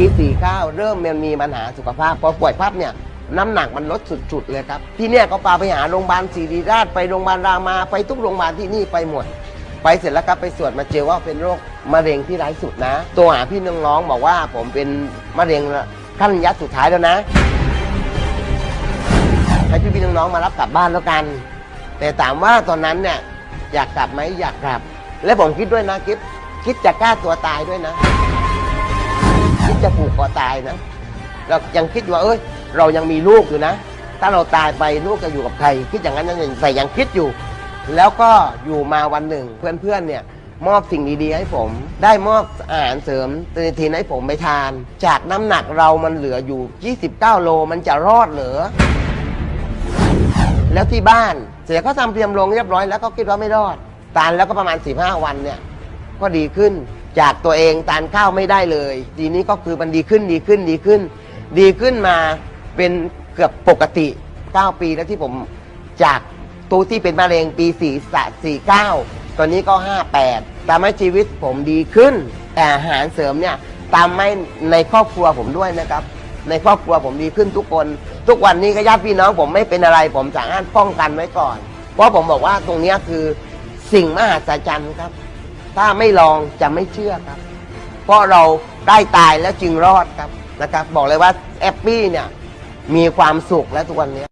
49 เริ่มมันมีปัญหาสุขภาพ พอป่วยพับเนี่ยน้ำหนักมันลดสุดๆเลยครับ ที่เนี่ยก็พาไปหาโรงพยาบาลศิริราชไปโรงพยาบาลรามาไปทุกโรงพยาบาลที่นี่ไปหมด ไปเสร็จแล้วครับไปตรวจมาเจอว่าเป็นโรคมะเร็งที่ร้ายสุดนะ ตัวหาพี่น้องๆบอกว่าผมเป็นมะเร็งขั้นยัดสุดท้ายแล้วนะให้พี่พี่น้องๆมารับกลับบ้านแล้วกัน แต่ถามว่าตอนนั้นเนี่ยอยากกลับไหมอยากกลับ และผมคิดด้วยนะคิดคิดจะกล้าตัวตายด้วยนะ ผูกคอตายนะเรายังคิดว่าเอ้ย เรายังมีลูกอยู่นะ ถ้าเราตายไปลูกจะอยู่กับใคร คิดอย่างนั้นนั่นเองแต่ยังคิดอยู่ แล้วก็อยู่มาวันหนึ่ง เพื่อนๆเนี่ยมอบสิ่งดีๆให้ผม ได้มอบอาหารเสริมเตนทีนให้ผมไปทาน จากน้ำหนักเรามันเหลืออยู่ 29 โลมันจะรอดเหรอแล้วที่บ้านเสียเขาทำเตรียมลงเรียบร้อยแล้วก็คิดว่าไม่รอด ตานแล้วก็ประมาณ 15 วันเนี่ย ก็ดีขึ้น จากตัวเองตานข้าวไม่ได้เลย ทีนี้ก็คือมันดีขึ้นดีขึ้นดีขึ้น ดีขึ้นมาเป็นเกือบปกติ 9 ปีแล้วที่ผมจากตัวที่เป็นมะเร็งปี4 49 ตอนนี้ก็ 58ทำให้ชีวิตผมดีขึ้น แต่อาหารเสริมเนี่ยตามให้ในครอบครัวผมด้วยนะครับ ในครอบครัวผมดีขึ้นทุกคน ทุกวันนี้ก็ญาติพี่น้องผมไม่เป็นอะไร ผมสามารถป้องกันไว้ก่อน เพราะผมบอกว่าตรงนี้คือสิ่งมหัศจรรย์ครับ ถ้าไม่ลองจะไม่เชื่อครับ เพราะเราได้ตายแล้วจึงรอดครับนะครับ บอกเลยว่าแอปปี้เนี่ยมีความสุขและทุกวันนี้